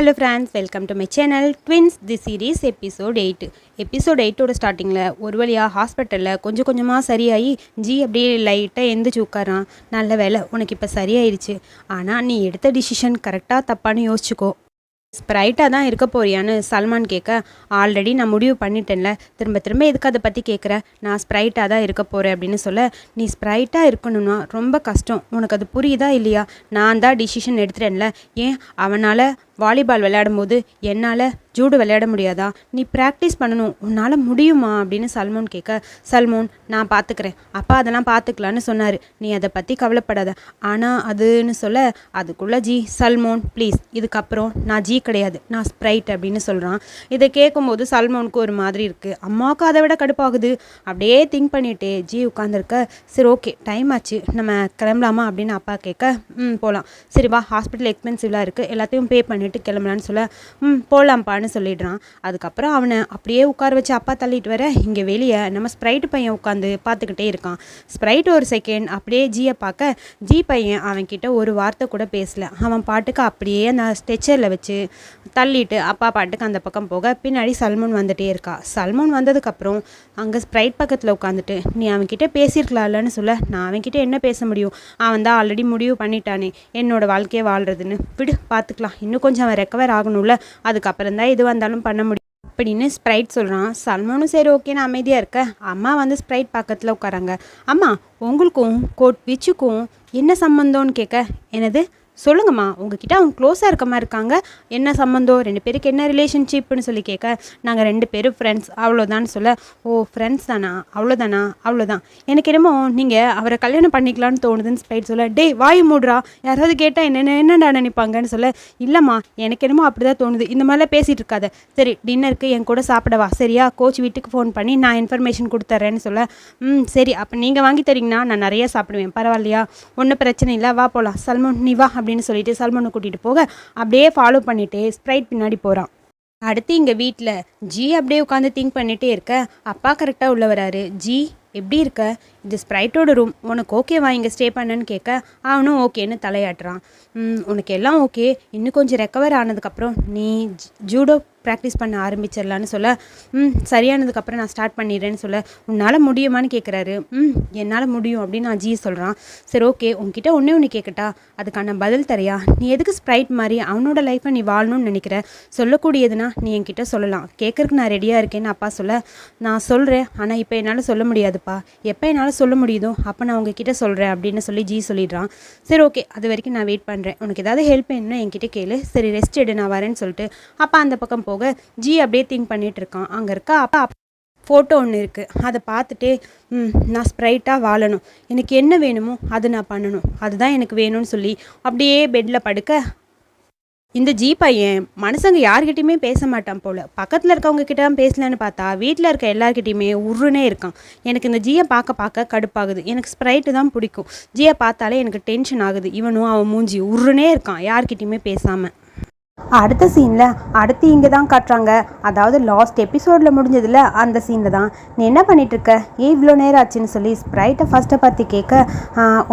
Hello friends welcome to my channel twins the series episode eight episode எயிட்டோட ஸ்டார்டிங்கில் ஒரு வழியாக ஹாஸ்பிட்டலில் கொஞ்சம் கொஞ்சமாக சரியாகி ஜி அப்படியே லைட்டாக எந்திரிச்சு உட்காரான் நல்ல வேலை உனக்கு இப்போ சரியாயிருச்சு. ஆனால் நீ எடுத்த டிசிஷன் கரெக்டாக தப்பான்னு யோசிச்சுக்கோ. ஸ்ப்ரைட்டாக தான் இருக்க போறியான்னு சல்மான் கேட்க ஆல்ரெடி நான் முடிவு பண்ணிட்டேன்ல. திரும்ப திரும்ப எதுக்கு அதை பற்றி கேட்குற நான் ஸ்ப்ரைட்டாக தான் இருக்க போகிறேன் அப்படின்னு சொல்ல நீ ஸ்ப்ரைட்டாக இருக்கணும்னா ரொம்ப கஷ்டம். உனக்கு அது புரியுதா இல்லையா? நான் தான் டிசிஷன் எடுத்துட்டேன்ல. ஏன்? அவனால் வாலிபால் விளையாடும்போது என்னால் ஜூடு விளையாட முடியாதா? நீ ப்ராக்டிஸ் பண்ணணும். உன்னால் முடியுமா? அப்படின்னு சல்மோன் கேட்க சல்மோன் நான் பார்த்துக்கிறேன் அப்பா அதெல்லாம் பார்த்துக்கலான்னு சொன்னார். நீ அதை பற்றி கவலைப்படாத. ஆனால் அதுன்னு சொல்ல அதுக்குள்ளே ஜி சல்மோன் ப்ளீஸ் இதுக்கப்புறம் நான் ஜி கிடையாது. நான் ஸ்ப்ரைட் அப்படின்னு சொல்கிறான் இதை கேட்கும்போது சல்மோனுக்கு ஒரு மாதிரி இருக்குது அம்மாவுக்கு அதை விட கடுப்பாகுது. அப்படியே திங்க் பண்ணிட்டு ஜி உட்காந்துருக்க சரி ஓகே டைம் ஆச்சு. நம்ம கிளம்பலாமா? அப்படின்னு அப்பா கேட்க ம் போகலாம் சரி வா. ஹாஸ்பிட்டல் எக்ஸ்பென்சிவ்லாம் இருக்குது எல்லாத்தையும் பே பண்ணிவிட்டு பண்ணிவிட்டு கிளம்பலான்னு சொல்ல ம் போகலாம்ப்பான்னு சொல்லிடுறான். அதுக்கப்புறம் அவனை அப்படியே உட்கார வச்சு அப்பா தள்ளிட்டு வர இங்கே வெளியே நம்ம ஸ்ப்ரைட் பையன் உட்காந்து பார்த்துக்கிட்டே இருக்கான். ஸ்ப்ரைட் ஒரு செகண்ட் அப்படியே ஜியை பார்க்க ஜி பையன் அவன்கிட்ட ஒரு வார்த்தை கூட பேசல. அவன் பாட்டுக்கு அப்படியே அந்த ஸ்டெச்சரில் வச்சு தள்ளிட்டு அப்பா பாட்டுக்கு அந்த பக்கம் போக பின்னாடி சல்மன் வந்துட்டே இருக்கா. சல்மன் வந்ததுக்கப்புறம் அங்கே ஸ்ப்ரைட் பக்கத்தில் உட்காந்துட்டு நீ அவன்கிட்ட பேசியிருக்கலாம்லன்னு சொல்ல நான் அவன்கிட்ட என்ன பேச முடியும்? அவன் தான் ஆல்ரெடி முடிவு பண்ணிட்டானே என்னோட வாழ்க்கையை வாழ்கிறதுன்னு விடு பார்த்துக்கலாம் இன்னும் கொஞ்சம் அவன் ரெக்கவர் ஆகணும்ல. அதுக்கப்புறம் தான் எது வந்தாலும் பண்ண முடியும். அப்படின்னு ஸ்ப்ரைட் சொல்கிறான் சல்மானும் சரி ஓகேன்னு அமைதியாக இருக்க அம்மா வந்து ஸ்ப்ரைட் பக்கத்தில் உட்காராங்க. அம்மா உங்களுக்கும் கோட் விச்சுக்கும் என்ன சம்மந்தம்னு கேட்க? எனது சொல்லுங்கம்மா உங்ககிட்ட அவங்க க்ளோஸாக இருக்க மாதிரி இருக்காங்க. என்ன சம்மந்தம் ரெண்டு பேருக்கு என்ன ரிலேஷன்ஷிப்னு சொல்லி கேட்க நாங்கள் ரெண்டு பேரும் ஃப்ரெண்ட்ஸ் அவ்வளோதான்னு சொல்ல ஓ ஃப்ரெண்ட்ஸ் தானா? அவ்வளோதானா அவ்வளோதான் எனக்கு என்னமோ நீங்கள் அவரை கல்யாணம் பண்ணிக்கலான்னு தோணுதுன்னு ஸ்பைட் சொல்ல டேய் வாய் மூடுறா. யாராவது கேட்டால் என்ன என்னடா நினைப்பாங்கன்னு சொல்ல இல்லைம்மா எனக்கு என்னமோ அப்படி தான் தோணுது. இந்த மாதிரிலாம் பேசிகிட்டு இருக்காத. சரி டின்னருக்கு என் கூட சாப்பிடவா சரியா? கோச் வீட்டுக்கு ஃபோன் பண்ணி நான் இன்ஃபர்மேஷன் கொடுத்துட்றேன்னு சொல்ல ம் சரி. அப்போ நீங்கள் வாங்கி தரீங்கன்னா நான் நிறையா சாப்பிடுவேன். பரவாயில்லையா? ஒன்றும் பிரச்சனை இல்லை. வா போகலாம் சல்மோன் நீ வா அப்படி அப்படின்னு சொல்லிட்டு சல்மானை கூட்டிகிட்டு போக அப்படியே ஃபாலோ பண்ணிட்டு ஸ்ப்ரைட் பின்னாடி போகிறான் அடுத்து இங்கே வீட்டில் ஜி அப்படியே உட்காந்து திங்க் பண்ணிகிட்டே இருக்க. அப்பா கரெக்டாக உள்ள வராரு. ஜி எப்படி இருக்க? இது ஸ்ப்ரைட்டோட ரூம் உனக்கு ஓகேவா இங்கே ஸ்டே பண்ணன்னு கேட்க அவனும் ஓகேன்னு தலையாட்டுறான். உனக்கு எல்லாம் ஓகே இன்னும் கொஞ்சம் ரெக்கவர் ஆனதுக்கப்புறம் நீ ஜூடோ ப்ராக்டிஸ் பண்ண ஆரம்பிச்சிடலான்னு சொல்ல ம் சரியானதுக்கப்புறம் நான் ஸ்டார்ட் பண்ணிடுறேன்னு சொல்ல உன்னால் முடியுமான்னு கேட்குறாரு ம் என்னால் முடியும் அப்படின்னு நான் ஜி சொல்கிறான் சரி ஓகே உன்கிட்ட ஒன்றே ஒன்று கேட்கட்டா அதுக்கான பதில் தரையா நீ எதுக்கு ஸ்ப்ரைட் மாதிரி அவனோட லைஃப்பை நீ வாழணும்னு நினைக்கிற? சொல்லக்கூடியதுன்னா நீ என்கிட்ட சொல்லலாம். கேட்குறக்கு நான் ரெடியாக இருக்கேன்னு அப்பா சொல்ல நான் சொல்கிறேன் ஆனால் இப்போ என்னால் சொல்ல முடியாதுப்பா. எப்போ என்னால் சொல்ல முடியுதோ அப்போ நான் உங்ககிட்ட சொல்கிறேன் அப்படின்னு சொல்லி ஜி சொல்லிடுறான். சரி ஓகே அது வரைக்கும் நான் வெயிட் பண்ணுறேன் உனக்கு ஏதாவது ஹெல்ப் வேணும்னா என்கிட்ட கேளு. சரி ரெஸ்ட் எடு. நான் வரேன்னு சொல்லிட்டு அப்பா அந்த பக்கம் போக ஜி அப்படியே திங்க் பண்ணிட்டு இருக்கான் அங்கே இருக்க? அப்பா ஃபோட்டோ ஒன்று இருக்குது அதை பார்த்துட்டே நான் ஸ்ப்ரைட்டாக வாழணும். எனக்கு என்ன வேணுமோ அது நான் பண்ணணும். அதுதான் எனக்கு வேணும்னு சொல்லி அப்படியே பெட்டில் படுக்க இந்த ஜி பையன் மனுஷங்க யார்கிட்டையுமே பேச மாட்டான் போல். பக்கத்தில் இருக்கவங்க கிட்ட தான் பேசலன்னு பார்த்தா வீட்டில் இருக்க எல்லார்கிட்டயுமே உருனே இருக்கான். எனக்கு இந்த ஜியை பார்க்க பார்க்க கடுப்பாகுது. எனக்கு ஸ்ப்ரைட்டு தான் பிடிக்கும். ஜியை பார்த்தாலே எனக்கு டென்ஷன் ஆகுது. இவனும் அவன் மூஞ்சி உருனே இருக்கான். யார்கிட்டையுமே பேசாமல் அடுத்த சீனில் அடுத்து இங்கே தான் காட்டுறாங்க. அதாவது லாஸ்ட் எபிசோடில் முடிஞ்சதில் அந்த சீனில் தான். நீ என்ன பண்ணிகிட்ருக்க இருக்க? ஏன் இவ்வளோ நேரம் ஆச்சுன்னு சொல்லி ஸ்ப்ரைட்டை ஃபஸ்ட்டை பார்த்து கேட்க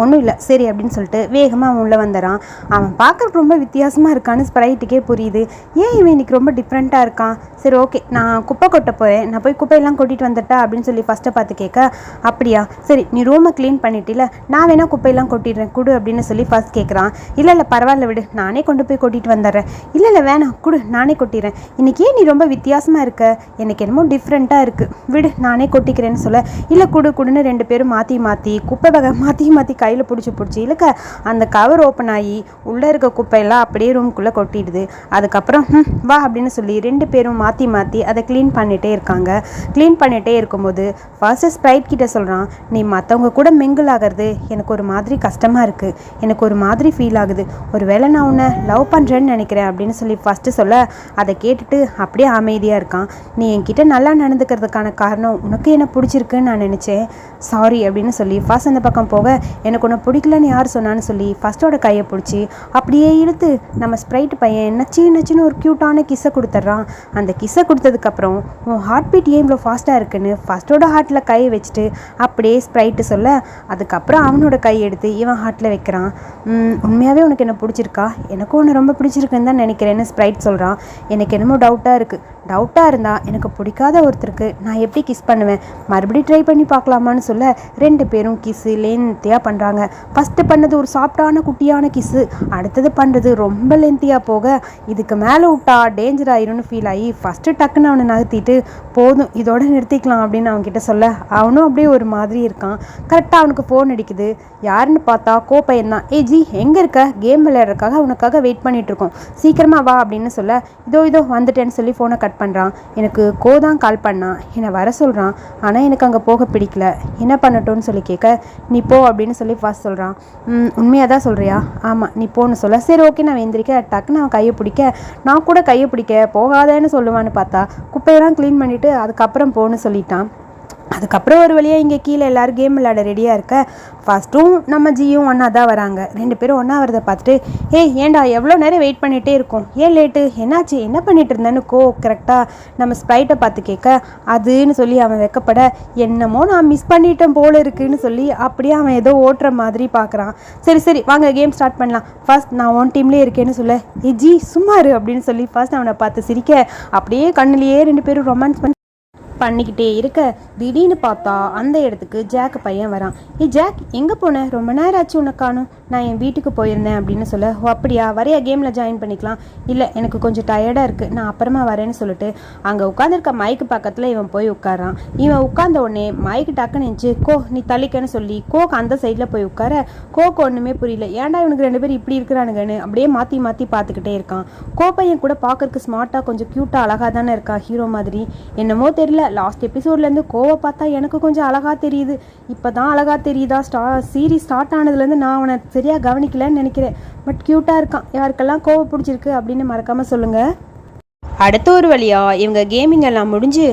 ஒன்றும் இல்லை. சரி அப்படின்னு சொல்லிட்டு வேகமாக அவன் உள்ளே வந்துடுறான் அவன் பார்க்குறக்கு ரொம்ப வித்தியாசமாக இருக்கான்னு ஸ்ப்ரைட்டுக்கே புரியுது. ஏன் இவன் இன்னைக்கு ரொம்ப டிஃப்ரெண்ட்டாக இருக்கான்? சரி ஓகே நான் குப்பை கொட்ட போகிறேன் நான் போய் குப்பையெல்லாம் கொட்டிட்டு வந்துட்டா அப்படின்னு சொல்லி ஃபஸ்ட்டை பார்த்து கேட்க அப்படியா? சரி நீ ரூமை க்ளீன் பண்ணிட்டில. நான் வேணால் குப்பையெல்லாம் கொட்டிடுறேன். கொடு அப்படின்னு சொல்லி ஃபஸ்ட் கேட்குறான். இல்லை இல்லை பரவாயில்ல விடு. நானே கொண்டு போய் கொட்டிட்டு வந்துடுறேன். இல்லை இல்லை வேணாம் கொடு நானே கொட்டிடுறேன் இன்றைக்கே ஏன் நீ ரொம்ப வித்தியாசமாக இருக்க? எனக்கு என்னமோ டிஃப்ரெண்ட்டாக இருக்குது விடு நானே கொட்டிக்கிறேன்னு சொல்ல. இல்லை கொடு குடுன்னு ரெண்டு பேரும் மாற்றி மாற்றி குப்பை வகை மாற்றி மாற்றி கையில் பிடிச்சி பிடிச்சி இல்லைக்க அந்த கவர் ஓப்பன் ஆகி உள்ளே இருக்க குப்பையெல்லாம் அப்படியே ரூம்குள்ளே கொட்டிடுது. அதுக்கப்புறம் வா அப்படின்னு சொல்லி ரெண்டு பேரும் மாற்றி மாற்றி அதை க்ளீன் பண்ணிகிட்டே இருக்காங்க. க்ளீன் பண்ணிகிட்டே இருக்கும்போது ஃபர்ஸ்ட் ஸ்ப்ரைட் கிட்டே சொல்கிறான் நீ மற்றவங்க கூட மிங்கிள் ஆகிறது எனக்கு ஒரு மாதிரி கஷ்டமாக இருக்குது எனக்கு ஒரு மாதிரி ஃபீல் ஆகுது. ஒரு வேளை நான் உன்னை லவ் பண்ணுறேன்னு நினைக்கிறேன் அப்படின்னு சொல்லி ஃபஸ்ட்டு சொல்ல அதை கேட்டுட்டு அப்படியே அமைதியாக இருக்கான். நீ என்கிட்ட நல்லா நடந்துக்கிறதுக்கான காரணம் உனக்கு என்ன பிடிச்சிருக்குன்னு நான் நினச்சேன். சாரி அப்படின்னு சொல்லி ஃபர்ஸ்ட் அந்த பக்கம் போக எனக்கு உன்னை பிடிக்கலன்னு யார் சொன்னான்னு சொல்லி ஃபஸ்ட்டோட கையை பிடிச்சி அப்படியே இழுத்து நம்ம ஸ்ப்ரைட் பையன் நச்சு நச்சுன்னு ஒரு க்யூட்டான கிஸ்ஸை கொடுத்துட்றான். அந்த கிஸ்ஸை கொடுத்ததுக்கப்புறம் உன் ஹார்ட் பீட் ஏன் இவ்வளோ ஃபாஸ்ட்டாக இருக்குன்னு ஃபஸ்ட்டோட ஹார்ட்டில் கையை வச்சுட்டு அப்படியே ஸ்ப்ரைட்டு சொல்ல அதுக்கப்புறம் அவனோட கை எடுத்து இவன் ஹார்ட்டில் வைக்கிறான். உண்மையாகவே உனக்கு என்ன பிடிச்சிருக்கா? எனக்கும் உன்னை ரொம்ப பிடிச்சிருக்குன்னு தான் நினைக்கிறேன் நினைக்கிறேன்னு ஸ்ப்ரைட் சொல்கிறான் எனக்கு என்னமோ டவுட்டாக இருக்குது டவுட்டாக இருந்தால் எனக்கு பிடிக்காத ஒருத்தருக்கு நான் எப்படி கிஸ் பண்ணுவேன்? மறுபடியும் ட்ரை பண்ணி பார்க்கலாமான்னு சொல்ல ரெண்டு பேரும் கிஸ்ஸு லென்த்தியாக பண்ணுறாங்க ஃபஸ்ட்டு பண்ணது ஒரு சாஃப்டான குட்டியான கிஸ்ஸு அடுத்தது பண்ணுறது ரொம்ப லென்த்தியாக போக இதுக்கு மேலே விட்டா டேஞ்சர் ஆயிரும்னு ஃபீல் ஆகி ஃபஸ்ட்டு டக்குன்னு அவனை நகர்த்திட்டு போதும் இதோட நிறுத்திக்கலாம் அப்படின்னு அவன்கிட்ட சொல்ல. அவனும் அப்படியே ஒரு மாதிரி இருக்கான். கரெக்டாக அவனுக்கு ஃபோன் அடிக்குது. யாருன்னு பார்த்தா கோப்பையன் தான் ஏ ஜி எங்கே இருக்க? கேம் விளையாடுறதுக்காக அவனுக்காக வெயிட் பண்ணிகிட்ருக்கோம் இருக்கோம். வா அப்படின்னு சொல்ல இதோ இதோ வந்துட்டேன்னு சொல்லி ஃபோனை கட் பண்ணுறான். எனக்கு கோ தான் கால் பண்ணான். என்னை வர சொல்கிறான் ஆனால் எனக்கு அங்கே போக பிடிக்கல. என்ன பண்ணட்டும்னு சொல்லி கேட்க நீ போ அப்படின்னு சொல்லி ஃபர்ஸ்ட் சொல்கிறான் உண்மையாக தான் சொல்கிறியா ஆமாம் நீ போன்னு சொல்ல. சரி ஓகே நான் எந்திரிக்க. டக்குன்னு அவன் கையை பிடிக்க நான் கூட கையை பிடிக்க போகாதேன்னு சொல்லுவான்னு பார்த்தா குப்பையெல்லாம் க்ளீன் பண்ணிவிட்டு அதுக்கப்புறம் போன்னு சொல்லிட்டான். அதுக்கப்புறம் ஒரு வழியாக இங்கே கீழே எல்லோரும் கேம் விளையாட ரெடியாக இருக்க. ஃபஸ்ட்டும் நம்ம ஜியும் ஒன்றா தான் வராங்க. ரெண்டு பேரும் ஒன்றா வரதை பார்த்துட்டு ஏய் ஏன்டா எவ்வளோ நேரம் வெயிட் பண்ணிகிட்டே இருக்கோம்? ஏன் லேட்டு என்னாச்சு? என்ன பண்ணிகிட்டு இருந்தேன்னு கோ கரெக்டாக நம்ம ஸ்ப்ரைட்டை பார்த்து கேட்க அதுன்னு சொல்லி அவன் வெக்கப்பட என்னமோ நான் மிஸ் பண்ணிட்டேன் போல இருக்குன்னு சொல்லி அப்படியே அவன் ஏதோ ஓட்டுற மாதிரி பார்க்குறான். சரி சரி வாங்க கேம் ஸ்டார்ட் பண்ணலாம். ஃபர்ஸ்ட் நான் ஒன் டீம்லேயே இருக்கேன்னு சொல்ல. ஏ ஜி சும்மாரு அப்படின்னு சொல்லி ஃபர்ஸ்ட் அவனை பார்த்து சிரிக்க அப்படியே கண்ணிலேயே ரெண்டு பேரும் ரொமான்ஸ் பண்ணி பண்ணிக்கிட்டே இருக்க. திடீர்னு பார்த்தா அந்த இடத்துக்கு ஜாக் பையன் வரான். ஏ ஜாக் எங்கே போன? ரொம்ப நேரம் ஆச்சு உனக்கு காணும். நான் என் வீட்டுக்கு போயிருந்தேன் அப்படின்னு சொல்ல ஓ அப்படியா? வரையா கேமில் ஜாயின் பண்ணிக்கலாம். இல்லை எனக்கு கொஞ்சம் டயர்டாக இருக்குது நான் அப்புறமா வரேன்னு சொல்லிட்டு அங்கே உட்காந்துருக்க மைக்கு பக்கத்தில் இவன் போய் உட்காரான் இவன் உட்கார்ந்த உடனே மைக்கு டக்குன்னு நினச்சி கோ நீ தள்ளிக்கன்னு சொல்லி கோக் அந்த சைடில் போய் உட்கார. கோக்கு ஒன்றுமே புரியல. ஏன்டா இவனுக்கு ரெண்டு பேரும் இப்படி இருக்கிறானுங்கன்னு அப்படியே மாற்றி மாற்றி பார்த்துக்கிட்டே இருக்கான். கோ பையன் கூட பார்க்கறதுக்கு ஸ்மார்ட்டாக கொஞ்சம் க்யூட்டாக அழகாக தானே இருக்கா? ஹீரோ மாதிரி. என்னமோ தெரியல. லாஸ்ட் எபிசோட்லேருந்து கோவை பார்த்தா எனக்கு கொஞ்சம் அழகாக தெரியுது. இப்போ தான் அழகாக தெரியுதா? ஸ்டா சீரீஸ் ஸ்டார்ட் ஆனதுலேருந்து நான் அவனை சரியாக கவனிக்கலன்னு நினைக்கிறேன். பட் க்யூட்டாக இருக்கான். யாருக்கெல்லாம் கோவை பிடிச்சிருக்கு அப்படின்னு மறக்காமல் சொல்லுங்கள் அடுத்த ஒரு வழியா இவங்க கேமிங் எல்லாம் முடிஞ்சு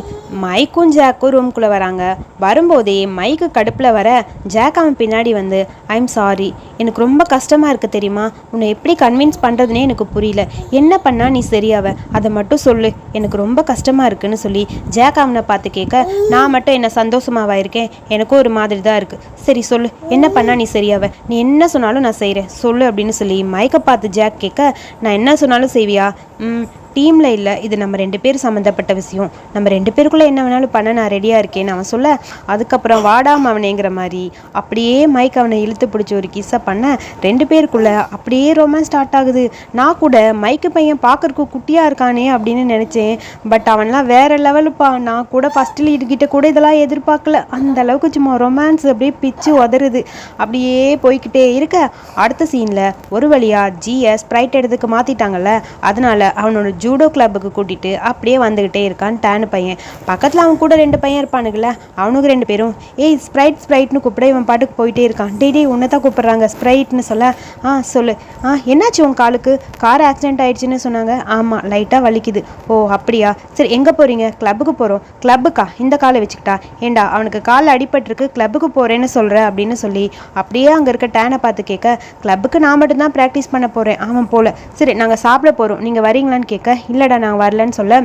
மைக்கும் ஜாக்கும் ரூம்குள்ளே வராங்க. வரும்போதே மைக்கு கடுப்பில் வர ஜாக் அவன் பின்னாடி வந்து ஐம் சாரி எனக்கு ரொம்ப கஷ்டமாக இருக்குது தெரியுமா? உன்னை எப்படி கன்வின்ஸ் பண்ணுறதுனே எனக்கு புரியல. என்ன பண்ணால் நீ சரியாவ? அதை மட்டும் சொல்லு. எனக்கு ரொம்ப கஷ்டமாக இருக்குன்னு சொல்லி ஜாக் அவனை பார்த்து கேட்க நான் மட்டும் என்ன சந்தோஷமாவா இருக்கேன்? எனக்கும் ஒரு மாதிரி தான் இருக்குது சரி சொல்லு. என்ன பண்ணால் நீ சரியாவ? நீ என்ன சொன்னாலும் நான் செய்கிறேன் சொல்லு அப்படின்னு சொல்லி மைக்கை பார்த்து ஜாக் கேட்க நான் என்ன சொன்னாலும் செய்வியா? ம் டீமில் இல்லை இது நம்ம ரெண்டு பேர் சம்மந்தப்பட்ட விஷயம். நம்ம ரெண்டு பேருக்குள்ளே என்ன வேணாலும் பண்ண நான் ரெடியாக இருக்கேன்னு அவன் சொல்ல அதுக்கப்புறம் வாடாம அவனேங்கிற மாதிரி அப்படியே மைக் அவனை இழுத்து பிடிச்சி ஒரு கிஸ்ஸை பண்ண ரெண்டு பேருக்குள்ளே அப்படியே ரொமான்ஸ் ஸ்டார்ட் ஆகுது. நான் கூட மைக்கு பையன் பார்க்கறக்கு குட்டியாக இருக்கானே அப்படின்னு நினச்சேன். பட் அவன்லாம் வேறு லெவலுப்பா நான் கூட ஃபஸ்ட் லீடு கூட இதெல்லாம் எதிர்பார்க்கல. அந்த அளவுக்கு சும்மா ரொமான்ஸ் அப்படியே பிச்சு உதறுது. அப்படியே போய்கிட்டே இருக்க. அடுத்த சீனில் ஒரு வழியாக ஜிஎஸ் ஸ்ப்ரைட் எடுத்துக்கு மாற்றிட்டாங்கல்ல அதனால் அவனோட ஜூடோ கிளப்புக்கு கூட்டிட்டு அப்படியே வந்துக்கிட்டே இருக்கான் டேனு பையன். பக்கத்தில் அவன் கூட ரெண்டு பையன் இருப்பானுங்கள அவனுக்கு ரெண்டு பேரும். ஏய் ஸ்ப்ரைட் ஸ்ப்ரைட்னு கூப்பிட இவன் பாட்டுக்கு போயிட்டே இருக்கான். டே டேய் உன்னை தான் கூப்பிட்றாங்க ஸ்ப்ரைட்னு சொல்ல. ஆ சொல்லு. ஆ என்னாச்சு உன் காலுக்கு? கார் ஆக்சிடென்ட் ஆயிடுச்சுன்னு சொன்னாங்க. ஆமாம் லைட்டாக வலிக்குது. ஓ அப்படியா? சரி எங்கே போகிறீங்க கிளப்புக்கு போகிறோம் கிளப்புக்கா இந்த காலை வச்சுக்கிட்டா? ஏண்டா அவனுக்கு கால் அடிபட்டிருக்கு கிளப்புக்கு போகிறேன்னு சொல்கிற அப்படின்னு சொல்லி அப்படியே அங்கே இருக்க டேனை பார்த்து கேட்க கிளப்புக்கு நான் மட்டும்தான் ப்ராக்டிஸ் பண்ண போகிறேன் அவன் போல. சரி நாங்கள் சாப்பிட போகிறோம் நீங்கள் வரீங்களான்னு கேட்க இல்லைடா நான் வரலன்னு சொல்ல.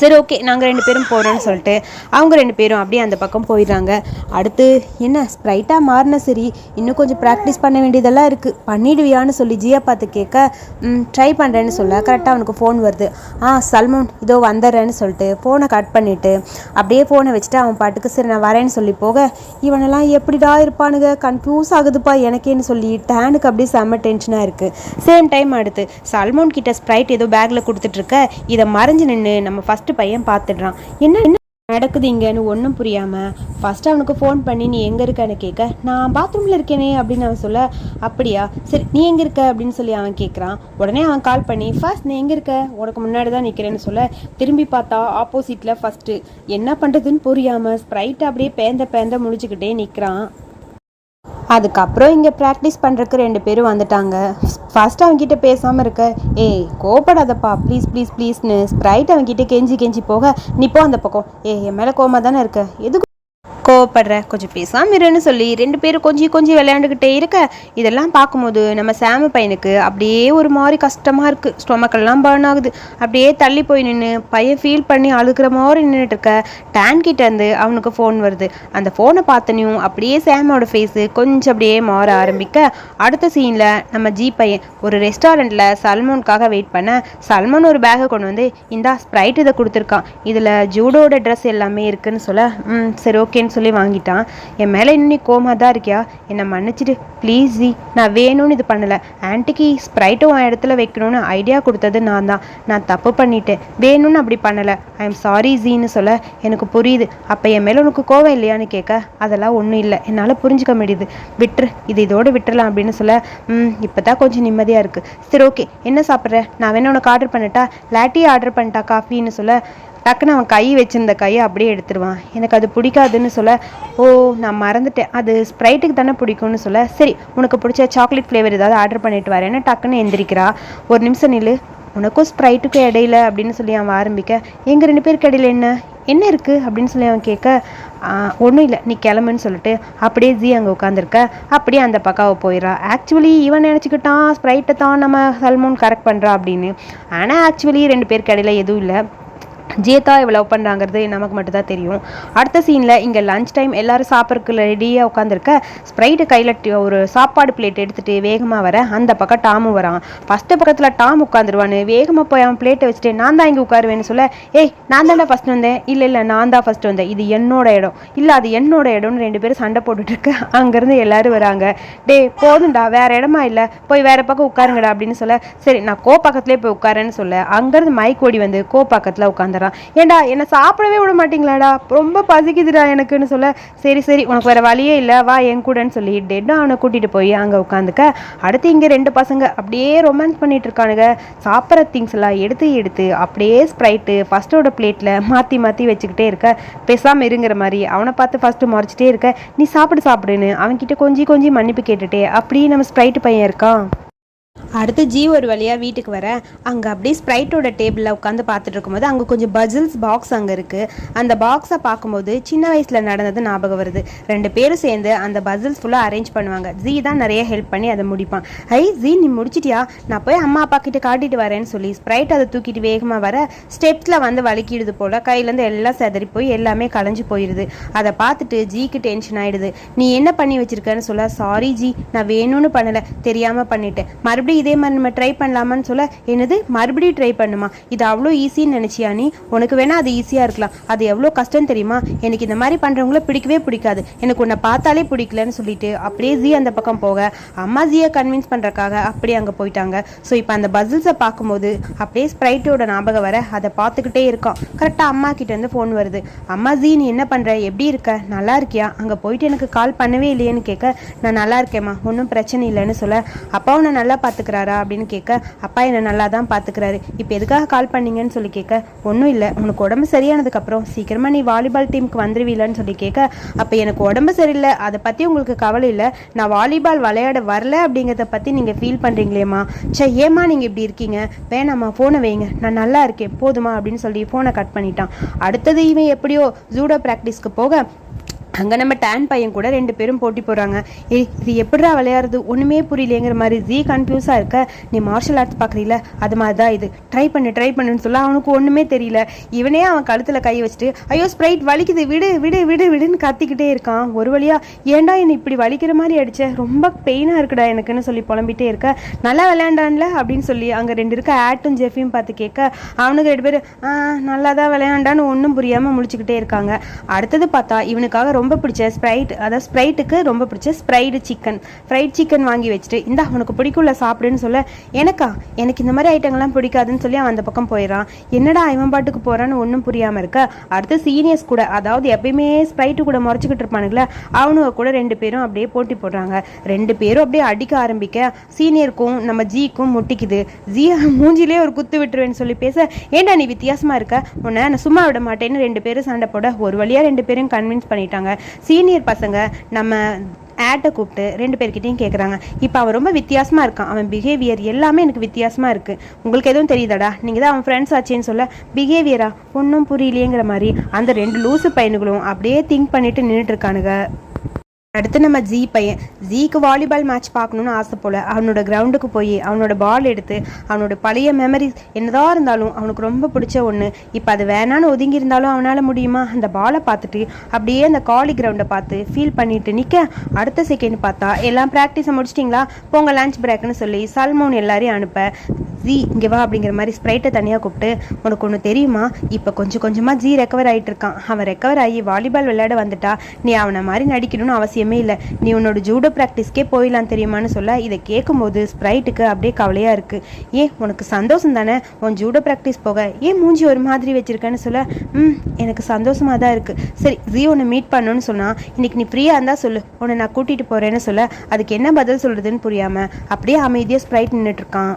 சரி ஓகே நாங்கள் ரெண்டு பேரும் போகிறோம்னு சொல்லிட்டு அவங்க ரெண்டு பேரும் அப்படியே அந்த பக்கம் போயிடுறாங்க. அடுத்து என்ன ஸ்ப்ரைட்டாக மாறின சரி இன்னும் கொஞ்சம் ப்ராக்டிஸ் பண்ண வேண்டியதெல்லாம் இருக்குது பண்ணிடுவியான்னு சொல்லி ஜியா பார்த்து கேட்க ட்ரை பண்ணுறேன்னு சொல்ல. கரெக்டாக அவனுக்கு ஃபோன் வருது. ஆ சல்மான் இதோ வந்துடுறேன்னு சொல்லிட்டு ஃபோனை கட் பண்ணிவிட்டு அப்படியே ஃபோனை வச்சுட்டு அவன் பாட்டுக்கு சரி நான் வரேன்னு சொல்லி போக இவனெல்லாம் எப்படிடா இருப்பானுங்க? கன்ஃபியூஸ் ஆகுதுப்பா எனக்கேன்னு சொல்லி டேனுக்கு அப்படியே செம்ம டென்ஷனாக இருக்குது சேம் டைம் அடுத்து சல்மான் கிட்ட ஸ்ப்ரைட் ஏதோ பேக்கில் கொடுத்துட்ருக்க இதை மறைஞ்சு நின்று நம்ம ஃபஸ்ட்டு பையன் பார்த்துடுறான் என்ன என்ன நடக்குது இங்கேன்னு ஒன்றும் புரியாமல் ஃபஸ்ட்டு அவனுக்கு ஃபோன் பண்ணி நீ எங்கே இருக்கன்னு கேட்க நான் பாத்ரூமில் இருக்கேனே அப்படின்னு அவன் சொல்ல. அப்படியா? சரி நீ எங்கே இருக்க? அப்படின்னு சொல்லி அவன் கேட்குறான் உடனே அவன் கால் பண்ணி ஃபர்ஸ்ட் நீ எங்கே இருக்க? உனக்கு முன்னாடி தான் நிற்கிறேன்னு சொல்ல. திரும்பி பார்த்தா ஆப்போசிட்டில் ஃபஸ்ட்டு என்ன பண்ணுறதுன்னு புரியாமல் ஸ்ப்ரைட் அப்படியே பேந்த பேந்த முடிச்சுக்கிட்டே நிற்கிறான் அதுக்கப்புறம் இங்கே ப்ராக்டிஸ் பண்ணுறக்கு ரெண்டு பேரும் வந்துட்டாங்க. ஃபஸ்ட் அவங்ககிட்ட பேசாமல் இருக்க. ஏய் கோபப்படாதப்பா ப்ளீஸ் ப்ளீஸ் ப்ளீஸ்னு ஸ்ப்ரைட் அவங்ககிட்ட கெஞ்சி கெஞ்சி போக. நீ போ அந்த பக்கம். ஏ என் மேலே கோமா தானே இருக்க? எதுக்கு கோவப்படுற கொஞ்சம் பேசாமல் இருன்னு சொல்லி ரெண்டு பேரும் கொஞ்சம் கொஞ்சம் விளையாண்டுக்கிட்டே இருக்க இதெல்லாம் பார்க்கும்போது நம்ம சாம பையனுக்கு அப்படியே ஒரு மாதிரி கஷ்டமாக இருக்குது ஸ்டொமக்கெல்லாம் பர்ன் ஆகுது. அப்படியே தள்ளி போய் நின்று பையன் ஃபீல் பண்ணி அழுகிற மாதிரி நின்றுட்டு இருக்க டேன் கிட்ட இருந்து அவனுக்கு ஃபோன் வருது. அந்த ஃபோனை பார்த்தனையும் அப்படியே சாமோட ஃபேஸு கொஞ்சம் அப்படியே மாற ஆரம்பிக்க அடுத்த சீனில் நம்ம ஜி பையன் ஒரு ரெஸ்டாரண்ட்டில் சல்மோனுக்காக வெயிட் பண்ண சல்மான் ஒரு பேக்கை கொண்டு வந்து இந்தா ஸ்ப்ரைட் இதை கொடுத்துருக்கான். இதில் ஜூடோட ட்ரெஸ் எல்லாமே இருக்குன்னு சொல்ல ம் சரி ஓகேன்னு சொல்லி வாங்கிட்டான். என் மேலே இன்னும் நீ கோமா தான் இருக்கியா? என்னை மன்னிச்சிடு. ப்ளீஸ் ஜி நான் வேணும்னு இது பண்ணலை. ஆன்ட்டிக்கு ஸ்ப்ரைட்டும் உன் இடத்துல வைக்கணும்னு ஐடியா கொடுத்தது நான் தான். நான் தப்பு பண்ணிட்டேன். வேணும்னு அப்படி பண்ணலை. ஐ எம் சாரி ஜின்னு சொல்ல. எனக்கு புரியுது. அப்போ என் மேலே உனக்கு கோவம் இல்லையான்னு கேட்க அதெல்லாம் ஒன்றும் இல்லை. என்னால் புரிஞ்சுக்க முடியுது. விட்டுரு. இது இதோடு விட்டுறலாம் அப்படின்னு சொல்ல ம் இப்போ தான் கொஞ்சம் நிம்மதியாக இருக்குது சரி ஓகே என்ன சாப்பிட்ற? நான் வேணா உனக்கு ஆர்டர் பண்ணட்டா? லாட்டி ஆர்டர் பண்ணிட்டா காஃபின்னு சொல்ல டக்குன்னு அவன் கை வச்சிருந்த கையை அப்படியே எடுத்துருவான். எனக்கு அது பிடிக்காதுன்னு சொல்ல ஓ நான் மறந்துட்டேன். அது ஸ்ப்ரைட்டுக்கு தானே பிடிக்கும்னு சொல்ல சரி உனக்கு பிடிச்ச சாக்லேட் ஃப்ளேவர் ஏதாவது ஆர்டர் பண்ணிட்டு வரேன்னு டக்குன்னு எந்திரிக்கிறா. ஒரு நிமிஷம் நில்லு. உனக்கும் ஸ்ப்ரைட்டுக்கும் இடையில அப்படின்னு சொல்லி அவன் ஆரம்பிக்க எங்கள் ரெண்டு பேருக்கு இடையில என்ன? என்ன இருக்குது அப்படின்னு சொல்லி அவன் கேட்க ஒன்றும் இல்லை. நீ கிளம்புன்னு சொல்லிட்டு அப்படியே ஜி அங்கே உட்காந்துருக்க அப்படியே அந்த பக்காவை போயிடறா. ஆக்சுவலி இவன் நினச்சிக்கிட்டான் ஸ்ப்ரைட்டை தான் நம்ம சல்மோன் கரெக்ட் பண்ணுறா அப்படின்னு. ஆனால் ஆக்சுவலி ரெண்டு பேருக்கு இடையில எதுவும் இல்லை. ஜேதா இவ லவ் பண்ணுறாங்கிறது நமக்கு மட்டும்தான் தெரியும். அடுத்த சீனில் இங்கே லஞ்ச் டைம் எல்லாரும் சாப்பிட்றதுக்கு ரெடியாக உட்காந்துருக்க ஸ்ப்ரைட்டு கையில் ஒரு சாப்பாடு பிளேட் எடுத்துகிட்டு வேகமாக வர அந்த பக்கம் டாமும் வரான். ஃபஸ்ட்டு பக்கத்தில் டாம் உட்காந்துருவான்னு வேகமாக போய் அவன் பிளேட்டை வச்சுட்டு நான் தான் இங்கே உட்காருவேன்னு சொல்ல ஏய் நான் தானே ஃபஸ்ட் வந்தேன். இல்லை இல்லை நான் தான் ஃபஸ்ட் வந்தேன். இது என்னோட இடம். இல்லை அது என்னோட இடம்னு ரெண்டு பேரும் சண்டை போட்டுட்ருக்கு அங்கேருந்து எல்லாரும் வராங்க. டே போதும்டா வேற இடமா இல்லை. போய் வேறு பக்கம் உட்காருங்கடா அப்படின்னு சொல்ல சரி நான் கோ பக்கத்துலேயே போய் உட்காரேன்னு சொல்ல. அங்கேருந்து மைக் ஓடி வந்து கோ பக்கத்தில் உட்காந்துறான் ஏண்டா என்னை சாப்பிடவே விட மாட்டீங்களாடா? ரொம்ப பசிக்குதுடா எனக்குன்னு சொல்ல. சரி சரி உனக்கு வேற வழியே இல்லை. வா என் கூடன்னு சொல்லி டெட்டும் அவனை கூட்டிகிட்டு போய் அங்கே உட்காந்துக்க. அடுத்து இங்கே ரெண்டு பசங்க அப்படியே ரொமான்ஸ் பண்ணிகிட்டு இருக்கானுங்க. சாப்பிட்ற திங்ஸ் எல்லாம் எடுத்து எடுத்து அப்படியே ஸ்ப்ரைட்டு ஃபஸ்ட்டோட பிளேட்டில் மாற்றி மாற்றி வச்சுக்கிட்டே இருக்க. பேசாமல் இருங்கிற மாதிரி அவனை பார்த்து ஃபஸ்ட்டு முறைச்சிட்டே இருக்க. நீ சாப்பிடு சாப்பிடுன்னு அவன்கிட்ட கொஞ்சம் கொஞ்சம் மன்னிப்பு கேட்டுட்டே அப்படியே நம்ம ஸ்ப்ரைட்டு பையன் இருக்கான். அடுத்து ஜி ஒரு வழியாக வீட்டுக்கு வர அங்கே அப்படியே ஸ்ப்ரைட்டோட டேபிளில் உட்காந்து பார்த்துட்டு இருக்கும்போது அங்கே கொஞ்சம் பஜில்ஸ் பாக்ஸ் அங்கே இருக்குது அந்த பாக்ஸை பார்க்கும்போது சின்ன வயசில் நடந்தது ஞாபகம் வருது. ரெண்டு பேரும் சேர்ந்து அந்த பஜில்ஸ் ஃபுல்லாக அரேஞ்ச் பண்ணுவாங்க. ஜி தான் நிறைய ஹெல்ப் பண்ணி அதை முடிப்பான். ஐ ஜி நீ முடிச்சிட்டியா? நான் போய் அம்மா அப்பா கிட்ட காட்டிட்டு வரேன்னு சொல்லி ஸ்ப்ரைட் அதை தூக்கிட்டு வேகமாக வர ஸ்டெப்ஸில் வந்து வலிக்கிடுது போல் கையிலேருந்து எல்லாம் செதறி போய் எல்லாமே களைஞ்சு போயிடுது அதை பார்த்துட்டு ஜிக்கு டென்ஷன் ஆயிடுது. நீ என்ன பண்ணி வச்சிருக்கன்னு சொல்ல சாரி ஜி நான் வேணும்னு பண்ணலை தெரியாமல் பண்ணிட்டேன். மறுபடியும் இதே மாதிரி நம்ம ட்ரை பண்ணலாமான்னு சொல்ல என்னது? மறுபடியும் ட்ரை பண்ணுமா? இது அவ்வளோ ஈஸின்னு நினச்சியா நீ? உனக்கு வேணால் அது ஈஸியாக இருக்கலாம். அது எவ்வளோ கஷ்டம் தெரியுமா? எனக்கு இந்த மாதிரி பண்ணுறவங்கள பிடிக்கவே பிடிக்காது. எனக்கு உன்னை பார்த்தாலே பிடிக்கலன்னு சொல்லிட்டு அப்படியே ஜி அந்த பக்கம் போக அம்மா ஜியை கன்வின்ஸ் பண்ணுறக்காக அப்படியே அங்கே போயிட்டாங்க. ஸோ இப்போ அந்த பசில்ஸை பார்க்கும்போது அப்படியே ஸ்ப்ரைட்டோட ஞாபகம் வர அதை பார்த்துக்கிட்டே இருக்கான். கரெக்டாக அம்மா கிட்டேருந்து ஃபோன் வருது. அம்மா ஜி நீ என்ன பண்ணுற எப்படி இருக்க? நல்லா இருக்கியா? அங்கே போயிட்டு எனக்கு கால் பண்ணவே இல்லையேன்னு கேட்க நான் நல்லா இருக்கேம்மா. ஒன்றும் பிரச்சனை இல்லைன்னு சொல்ல. அப்பாவும் நான் நல்லா பார்த்துக்கிறாரா அப்படின்னு கேட்க அப்பா என்னை நல்லா தான் பார்த்துக்கிறாரு இப்போ எதுக்காக கால் பண்ணீங்கன்னு சொல்லி கேட்க ஒன்றும் இல்லை. உனக்கு உடம்பு சரியானதுக்கப்புறம் சீக்கிரமாக நீ வாலிபால் டீமுக்கு வந்துருவீலன்னு சொல்லி கேட்க அப்போ எனக்கு உடம்பு சரியில்லை. அதை பற்றி உங்களுக்கு கவலை இல்லை. நான் வாலிபால் விளையாட வரல அப்படிங்கிறத பற்றி நீங்கள் ஃபீல் பண்ணுறீங்களேம்மா சே ஏம்மா நீங்கள் இப்படி இருக்கீங்க? வேணாம்மா ஃபோனை வைங்க. நான் நல்லா இருக்கேன். போதுமா? அப்படின்னு சொல்லி ஃபோனை கட் பண்ணிட்டான். அடுத்தது இவன் எப்படியோ ஜூடோ ப்ராக்டிஸ்க்கு போக அங்கே நம்ம டேன் பையன் கூட ரெண்டு பேரும் போட்டி போடுறாங்க. ஏய் இது எப்படிடா விளையாடுறது? ஒன்றுமே புரியலைங்கிற மாதிரி ஜீ கன்ஃபியூஸாக இருக்க. நீ மார்ஷல் ஆர்ட்ஸ் பார்க்குறீல அது மாதிரி தான் இது. ட்ரை பண்ணு ட்ரை பண்ணுன்னு சொல்ல அவனுக்கு ஒன்றுமே தெரியல. இவனே அவன் கழுத்தில் கை வச்சுட்டு ஐயோ ஸ்ப்ரைட் வலிக்குது. விடு விடு விடு விடுன்னு கத்திக்கிட்டே இருக்கான். ஒரு வழியா ஏன்டா என்னை இப்படி வலிக்கிற மாதிரி அடிச்ச? ரொம்ப பெயினாக இருக்குடா எனக்குன்னு சொல்லி புலம்பிட்டே இருக்க. நல்லா விளையாண்டான்ல? அப்படின்னு சொல்லி அங்கே ரெண்டு இருக்க ஆட்டும் ஜெஃபியும் பார்த்து கேட்க அவனுக்கு ரெண்டு பேர் நல்லா தான் விளையாண்டான்னு ஒன்றும் புரியாமல் முடிச்சுக்கிட்டே இருக்காங்க. அடுத்தது பார்த்தா இவனுக்காக ரொம்ப ரொம்ப பிடிச்ச ஸ்ப்ரைட் அதாவது ஸ்ப்ரைட்டுக்கு ரொம்ப பிடிச்ச ஸ்ப்ரைடு சிக்கன் ஃப்ரைட் சிக்கன் வாங்கி வச்சுட்டு இந்தா உனக்கு பிடிக்கும்ல சாப்பிடுன்னு சொல்ல எனக்கா? எனக்கு இந்த மாதிரி ஐட்டங்கள்லாம் பிடிக்காதுன்னு சொல்லி அவன் அந்த பக்கம் போயிடறான். என்னடா இவன் பாட்டுக்கு போகிறான்னு ஒன்றும் புரியாமல் இருக்க? அடுத்து சீனியர்ஸ் கூட அதாவது எப்பயுமே ஸ்ப்ரைட்டு கூட முறைச்சிக்கிட்டு இருப்பானுங்களே அவனுங்க கூட ரெண்டு பேரும் அப்படியே போட்டி போடுறாங்க. ரெண்டு பேரும் அப்படியே அடிக்க ஆரம்பிக்க சீனியருக்கும் நம்ம ஜிக்கும் முட்டிக்குது. ஜி மூஞ்சிலே ஒரு குத்து விட்டுருவேன்னு சொல்லி பேச ஏன்டா நீ வித்தியாசமாக இருக்க? உன்னை நான் சும்மா விட மாட்டேன்னு ரெண்டு பேரும் சண்டை போட ஒரு வழியாக ரெண்டு பேரும் கன்வின்ஸ் பண்ணிட்டாங்க. சீனியர் பசங்க நம்ம ஆட்டை கூப்பிட்டு ரெண்டு பேர்கிட்டையும் கேட்குறாங்க இப்போ அவன் ரொம்ப வித்தியாசமாக இருக்கான். அவன் பிஹேவியர் எல்லாமே எனக்கு வித்தியாசமாக இருக்குது உங்களுக்கு எதுவும் தெரியுதாடா? நீங்கள் தான் அவன் ஃப்ரெண்ட்ஸ் ஆச்சேன்னு சொல்ல பிஹேவியரா ஒன்றும் புரியலையேங்கிற மாதிரி. அந்த ரெண்டு லூசு பையனுகளும் அப்படியே திங்க் பண்ணிட்டு நின்றுட்டு இருக்கானுங்க. அடுத்து நம்ம ஜி பையன். ஜீக்கு வாலிபால் மேட்ச் பார்க்கணுன்னு ஆசை போல். அவனோட கிரவுண்டுக்கு போய் அவனோட பால் எடுத்து அவனோட பழைய மெமரிஸ் என்னதான் இருந்தாலும் அவனுக்கு ரொம்ப பிடிச்ச ஒன்று இப்போ அது வேணான்னு ஒதுங்கி இருந்தாலும் அவனால் முடியுமா? அந்த பாலை பார்த்துட்டு அப்படியே அந்த காலி கிரவுண்டை பார்த்து ஃபீல் பண்ணிட்டு நிற்க அடுத்த செகண்ட் பார்த்தா எல்லாம் ப்ராக்டிஸை முடிச்சிட்டிங்களா? போங்க லஞ்ச் பிரேக்குன்னு சொல்லி சல்மோன் எல்லாரையும் அனுப்ப. ஜி இங்கே வா அப்படிங்கிற மாதிரி ஸ்ப்ரைட்டை தனியாக கூப்பிட்டு உனக்கு ஒன்று தெரியுமா? இப்போ கொஞ்சம் கொஞ்சமாக ஜி ரெக்கவர் ஆகிட்டு இருக்கான். அவன் ரெக்கவர் ஆகி வாலிபால் விளையாட வந்துட்டா. நீ அவனை மாதிரி நடிக்கணும்னு அவசியம் இல்லை. நீ உன்னோட ஜூடோ ப்ராக்டிஸ்க்கே போயிடலாம் தெரியுமான்னு சொல்ல இதை கேட்கும்போது ஸ்ப்ரைட்டுக்கு அப்படியே கவலையாக இருக்குது ஏன் உனக்கு சந்தோஷம் தானே? உன் ஜூடோ ப்ராக்டிஸ் போக. ஏன் மூஞ்சி ஒரு மாதிரி வச்சுருக்கேன்னு சொல்ல ம் எனக்கு சந்தோஷமாக தான் இருக்குது சரி ஜி உன்னை மீட் பண்ணணும்னு சொன்னால் இன்னைக்கு நீ ஃப்ரீயாக இருந்தால் சொல்லு. உன்னை நான் கூட்டிகிட்டு போகிறேன்னு சொல்ல அதுக்கு என்ன பதில் சொல்கிறதுன்னு புரியாமல் அப்படியே அமைதியாக ஸ்ப்ரைட் நின்றுட்டுருக்கான்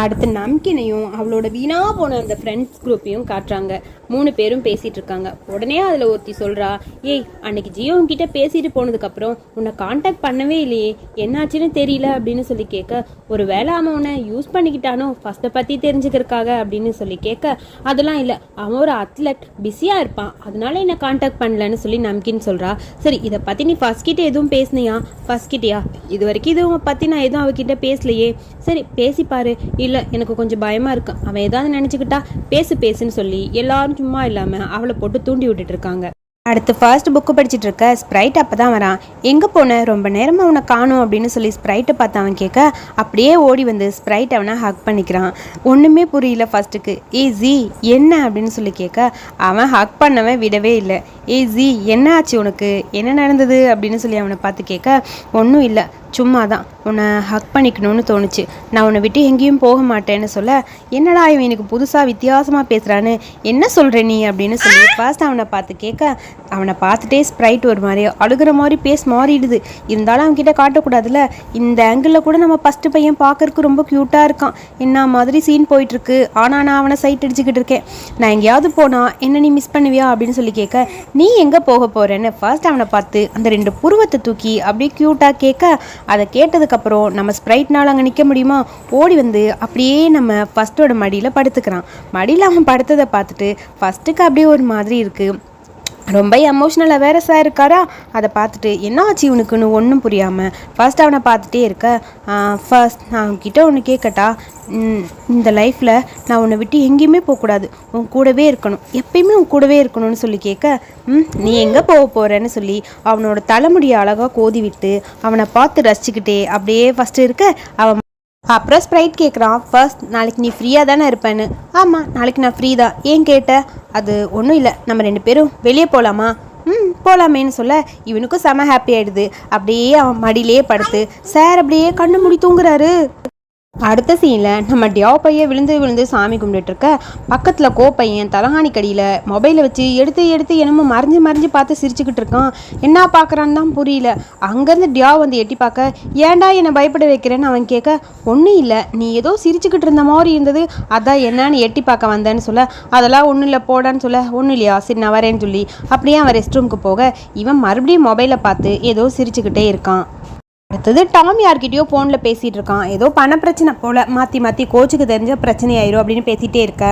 அடுத்து நம்கினையும் அவளோட வீணா போன அந்த ஃப்ரெண்ட்ஸ் குரூப்பையும் காட்டுறாங்க. மூணு பேரும் பேசிட்டு இருக்காங்க. உடனே அதுல ஒருத்தி சொல்றா ஏய் அன்னைக்கு ஜியோ கிட்ட பேசிட்டு போனதுக்கு அப்புறம் உன்னை காண்டாக்ட் பண்ணவே இல்லையே. என்னாச்சுன்னு தெரியல அப்படின்னு சொல்லி கேட்க ஒரு வேளை அவன் உன்னை யூஸ் பண்ணிக்கிட்டானோ? ஃபர்ஸ்ட்டை பத்தி தெரிஞ்சுக்கிறக்காக அப்படின்னு சொல்லி கேட்க அதெல்லாம் இல்ல. அவன் ஒரு அத்லட் பிஸியா இருப்பான். அதனால என்ன காண்டாக்ட் பண்ணலன்னு சொல்லி நம்கின் சொல்றா. சரி இதை பத்தி நீ ஃபர்ஸ்ட் கிட்ட எதுவும் பேசுனியா? ஃபர்ஸ்ட் கிட்டயா? இது வரைக்கும் இதுவும் பத்தி நான் எதுவும் அவகிட்ட பேசலையே. சரி பேசி பாரு. இல்லை எனக்கு கொஞ்சம் பயமாக இருக்கு. அவன் ஏதாவது நினச்சிக்கிட்டா பேசு பேசுன்னு சொல்லி எல்லாரும் சும்மா இல்லாமல் அவளை போட்டு தூண்டி விட்டுட்டு இருக்காங்க. அடுத்து ஃபர்ஸ்ட் புக்கு படிச்சுட்டு இருக்க ஸ்ப்ரைட் அப்போ தான் வரான். எங்கே போன? ரொம்ப நேரமாக அவனை காணும் அப்படின்னு சொல்லி ஸ்ப்ரைட்டை பார்த்து அவன் கேட்க அப்படியே ஓடி வந்து ஸ்ப்ரைட் அவனை ஹக் பண்ணிக்கிறான். ஒன்றுமே புரியல ஃபஸ்ட்டுக்கு ஏ என்ன? அப்படின்னு சொல்லி கேட்க அவன் ஹக் பண்ணவன் விடவே இல்லை. ஏ என்ன ஆச்சு உனக்கு? என்ன நடந்தது? அப்படின்னு சொல்லி அவனை பார்த்து கேட்க ஒன்றும் இல்லை. சும்மா தான் உன்னை ஹக் பண்ணிக்கணும்னு தோணுச்சு. நான் உன்னை விட்டு எங்கேயும் போக மாட்டேன்னு சொல்ல என்னடா இவன் எனக்கு புதுசாக வித்தியாசமாக பேசுகிறான்னு என்ன சொல்கிற நீ? அப்படின்னு சொல்லி ஃபர்ஸ்ட் அவனை பார்த்து கேட்க அவனை பார்த்துட்டே ஸ்ப்ரைட் ஒரு மாதிரி அழுகிற மாதிரி பேஸ் மாறிடுது. இருந்தாலும் அவன்கிட்ட காட்டக்கூடாதுல்ல. இந்த ஆங்கிளில் கூட நம்ம ஃபஸ்ட்டு பையன் பார்க்கறக்கு ரொம்ப க்யூட்டாக இருக்கான். என்ன மாதிரி சீன் போயிட்டுருக்கு? ஆனால் நான் அவனை சைட் அடிச்சுக்கிட்டு இருக்கேன். நான் எங்கேயாவது போனால் என்ன நீ மிஸ் பண்ணுவியா? அப்படின்னு சொல்லி கேட்க நீ எங்கே போக போகிறேன்னு ஃபர்ஸ்ட் அவனை பார்த்து அந்த ரெண்டு புருவத்தை தூக்கி அப்படியே க்யூட்டாக கேட்க அதை கேட்டதுக்கப்புறம் நம்ம ஸ்ப்ரைட்னால் அங்கே நிற்க முடியுமா? ஓடி வந்து அப்படியே நம்ம ஃபஸ்ட்டோட மடியில் படுத்துக்கிறான். மடியில் அவன் படுத்ததை பார்த்துட்டு ஃபஸ்ட்டுக்கு அப்படியே ஒரு மாதிரி இருக்குது ரொம்ப எமோஷ்னலாக வேற சார் இருக்காரா? அதை பார்த்துட்டு என்ன ஆச்சு இவனுக்குன்னு ஒன்றும் புரியாமல் ஃபர்ஸ்ட் அவனை பார்த்துட்டே இருக்க. ஃபர்ஸ்ட் நான் உன்கிட்ட ஒன்று கேட்கட்டா இந்த லைஃப்பில் நான் உன்னை விட்டு எங்கேயுமே போகக்கூடாது. உன் கூடவே இருக்கணும். எப்பயுமே உன் கூடவே இருக்கணும்னு சொல்லி கேட்க ம் நீ எங்கே போக போகிறேன்னு சொல்லி அவனோட தலைமுடியை அழகாக கோதி விட்டு அவனை பார்த்து ரசிச்சுக்கிட்டே அப்படியே ஃபஸ்ட்டு இருக்க. அவன் அப்புறம் ஸ்ப்ரைட் கேட்குறான் ஃபர்ஸ்ட் நாளைக்கு நீ ஃப்ரீயாக தானே இருப்பேன்னு. ஆமாம் நாளைக்கு நான் ஃப்ரீ தான். ஏன் கேட்ட? அது ஒன்றும் இல்லை. நம்ம ரெண்டு பேரும் வெளியே போகலாமா ம் போகலாமேன்னு சொல்ல இவனுக்கும் செம ஹாப்பி ஆகிடுது அப்படியே அவன் மடியிலேயே படுத்து சார் அப்படியே கண்ணு மூடி தூங்குறாரு. அடுத்த சீனில் நம்ம டியாவ் பையன் விழுந்து விழுந்து சாமி கும்பிட்டுருக்க பக்கத்தில் கோ பையன் தலகாணி கடியில் மொபைலை வச்சு எடுத்து எடுத்து என்னமோ மறைஞ்சு மறைஞ்சு பார்த்து சிரிச்சுக்கிட்டு இருக்கான். என்ன பார்க்குறான்னு தான் புரியல. அங்கேருந்து டியாவ் வந்து எட்டி பார்க்க ஏன்டா என்னை பயப்பட வைக்கிறேன்னு அவன் கேட்க ஒன்றும் இல்லை. நீ ஏதோ சிரிச்சுக்கிட்டு இருந்த மாதிரி இருந்தது. அதான் என்னன்னு எட்டி பார்க்க வந்தேன்னு சொல்ல அதெல்லாம் ஒன்றும் இல்லை போடான்னு சொல்ல ஒன்றும் இல்லையா சரி நான் வரேன்னு சொல்லி அப்படியே அவன் ரெஸ்ட் ரூமுக்கு போக இவன் மறுபடியும் மொபைலை பார்த்து ஏதோ சிரிச்சுக்கிட்டே இருக்கான். அடுத்தது டாம் யார்கிட்டயோ ஃபோனில் பேசிகிட்டு இருக்கான் ஏதோ பண பிரச்சனை போல் மாற்றி மாற்றி கோச்சுக்கு தெரிஞ்ச பிரச்சனை ஆயிரும் அப்படின்னு பேசிகிட்டே இருக்க.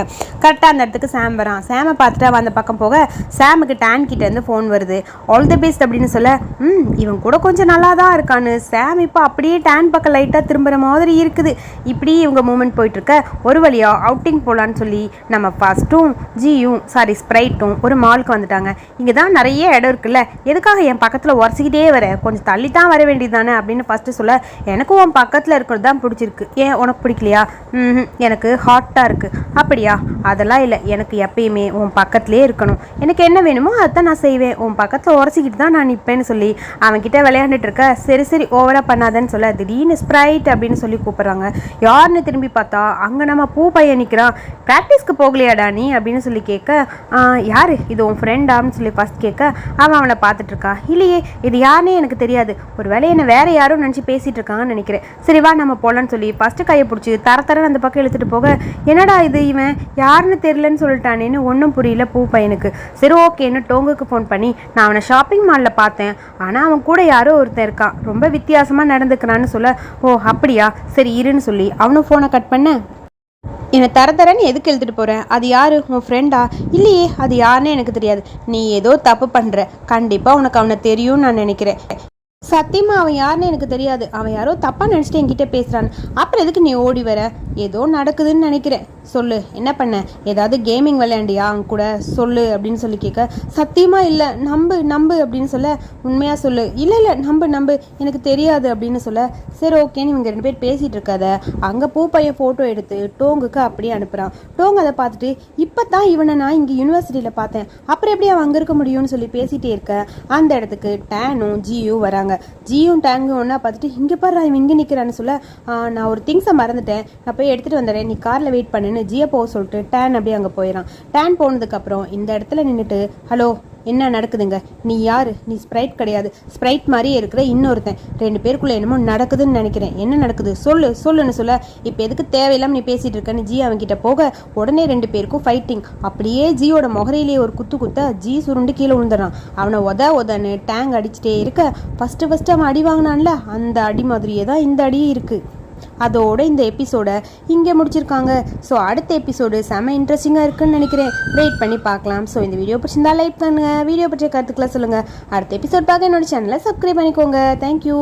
கரெக்டாக அந்த இடத்துக்கு சாம் வரான். சாமை பார்த்துட்டு அவன் அந்த பக்கம் போக சாமுக்கு டேன் கிட்டேருந்து ஃபோன் வருது. ஆல் தி பெஸ்ட் அப்படின்னு சொல்ல ம் இவன் கூட கொஞ்சம் நல்லா தான் இருக்கான்னு. சாம் இப்போ அப்படியே டேன் பக்கம் லைட்டாக திரும்புகிற மாதிரி இருக்குது. இப்படி இவங்க மூமெண்ட் போயிட்டுருக்க. ஒரு வழியாக அவுட்டிங் போகலான்னு சொல்லி நம்ம ஃபஸ்ட்டும் ஜியும் சாரி ஸ்ப்ரைட்டும் ஒரு மாலுக்கு வந்துட்டாங்க. இங்கே தான் நிறைய இடம் இருக்குல்ல. எதுக்காக என் பக்கத்தில் உரசிக்கிட்டே வர? கொஞ்சம் தள்ளி தான் வர வேண்டியது தானே அப்படின்னு ஃபஸ்ட்டு சொல்ல எனக்கும் உன் பக்கத்தில் இருக்கிறது தான் பிடிச்சிருக்கு. ஏன் உனக்கு பிடிக்கலையா? ம் எனக்கு ஹாட்டாக இருக்குது அப்படியா? அதெல்லாம் இல்லை. எனக்கு எப்பயுமே உன் பக்கத்துலேயே இருக்கணும். எனக்கு என்ன வேணுமோ அதான் நான் செய்வேன். உன் பக்கத்தில் உரைச்சிக்கிட்டு தான் நான் நிற்பேன்னு சொல்லி அவன்கிட்ட விளையாண்டுட்டு இருக்க சரி சரி ஓவராக பண்ணாதேன்னு சொல்ல திடீர்னு ஸ்ப்ரைட் அப்படின்னு சொல்லி கூப்பிட்றாங்க. யாருன்னு திரும்பி பார்த்தா அங்கே நம்ம பூ பையன் நிற்கிறான் ப்ராக்டிஸ்க்கு போகலையாடா நீ? அப்படின்னு சொல்லி கேட்க யார் யாரு? இது உன் ஃப்ரெண்டான்னு சொல்லி ஃபஸ்ட் கேட்க அவன் அவனை பார்த்துட்ருக்கா இல்லையே இது யாருன்னே எனக்கு தெரியாது. ஒரு வேலையை என்ன வேற யாரும் நினச்சி பேசிகிட்டு இருக்காங்கன்னு நினைக்கிறேன். சரி வா நம்ம போகலான்னு சொல்லி ஃபஸ்ட்டு கையை பிடிச்சி தர தரன்னு அந்த பக்கம் இழுத்துட்டு போக என்னடா இது இவன்? யாருன்னு தெரிலன்னு சொல்லிட்டானேன்னு ஒன்றும் புரியல பூ பையனுக்கு. சரி ஓகேன்னு டோங்குக்கு ஃபோன் பண்ணி நான் அவனை ஷாப்பிங் மாலில் பார்த்தேன். ஆனால் அவன் கூட யாரோ ஒருத்தர் இருக்கான் ரொம்ப வித்தியாசமாக நடந்துக்கிறான்னு சொல்ல ஓ அப்படியா? சரி இருன்னு சொல்லி. அவனும் ஃபோனை கட் பண்ண என்னை தர தரன்னு எதுக்கு எழுதிட்டு போகிறேன் அது யார்? உன் ஃப்ரெண்டா இல்லையே அது யாருன்னு எனக்கு தெரியாது. நீ ஏதோ தப்பு பண்ணுற கண்டிப்பாக உனக்கு அவனை தெரியும்னு நான் நினைக்கிறேன். சத்தியமா அவன் யாருன்னு எனக்கு தெரியாது. அவன் யாரோ தப்பாக நினச்சிட்டு என்கிட்ட பேசுகிறான் அப்புறம் எதுக்கு நீ ஓடி வர? ஏதோ நடக்குதுன்னு நினைக்கிறேன். சொல்லு என்ன பண்ண? ஏதாவது கேமிங் விளையாண்டியா? அவங்க கூட சொல்லு அப்படின்னு சொல்லி கேட்க சத்தியமா இல்லை. நம்பு நம்பு அப்படின்னு சொல்ல உண்மையாக சொல்லு. இல்லை இல்லை நம்பு நம்பு. எனக்கு தெரியாது அப்படின்னு சொல்ல சரி ஓகேன்னு இவங்க ரெண்டு பேர் பேசிட்டு இருக்காத. அங்கே பூ பையன் ஃபோட்டோ எடுத்து டோங்குக்கு அப்படியே அனுப்புகிறான் டோங் அதை பார்த்துட்டு இப்போ தான் இவனை நான் இங்கே யூனிவர்சிட்டியில் பார்த்தேன். அப்புறம் எப்படி அவன் அங்கே இருக்க முடியும்னு சொல்லி பேசிகிட்டே இருக்க? அந்த இடத்துக்கு டேனும் ஜியும் வராங்க. ஜியும் டேங்கும் ஒன்றா பார்த்துட்டு இங்கே பாரு இவன் இங்கே நிற்கிறான்னு சொல்ல நான் ஒரு திங்ஸை மறந்துட்டேன். நான் போய் எடுத்துகிட்டு வந்துடுறேன். நீ காரில் வெயிட் பண்ணுன்னு ஜியை போக சொல்லிட்டு டேன் அப்படியே அங்கே போயிடறான் டேன் போனதுக்கப்புறம் இந்த இடத்துல நின்றுட்டு ஹலோ என்ன நடக்குதுங்க? நீ யாரு? நீ ஸ்ப்ரைட் கிடையாது. ஸ்ப்ரைட் மாதிரியே இருக்கிற இன்னொருத்தன். ரெண்டு பேருக்குள்ளே என்னமோ நடக்குதுன்னு நினைக்கிறேன். என்ன நடக்குது? சொல்லு சொல்லுன்னு சொல்ல. இப்போ எதுக்கு தேவையில்லாமல் நீ பேசிகிட்டு இருக்கன்னு ஜி அவன்கிட்ட போக. உடனே ரெண்டு பேருக்கும் ஃபைட்டிங் அப்படியே ஜியோட முகரையிலேயே ஒரு குத்து குத்த ஜி சுருண்டு கீழே விழுந்துறான். அவனை உத உதன்னு டேங் அடிச்சுட்டே இருக்க. ஃபஸ்ட்டு ஃபஸ்ட்டு அவன் அடி வாங்கினான்ல? அந்த அடி மாதிரியே தான் இந்த அடியும் இருக்குது அதோட இந்த எபிசோடை இங்கே முடிச்சிருக்காங்க. ஸோ அடுத்த எபிசோடு செம இன்ட்ரெஸ்டிங்காக இருக்குன்னு நினைக்கிறேன். வெயிட் பண்ணி பார்க்கலாம். ஸோ இந்த வீடியோ பிடிச்சிருந்தா லைக் பண்ணுங்கள் வீடியோ பற்றிய கருத்துக்களை சொல்லுங்கள் அடுத்த எபிசோட் பார்க்க என்னோட சேனலை சப்ஸ்கிரைப் பண்ணிக்கோங்க. தேங்க்யூ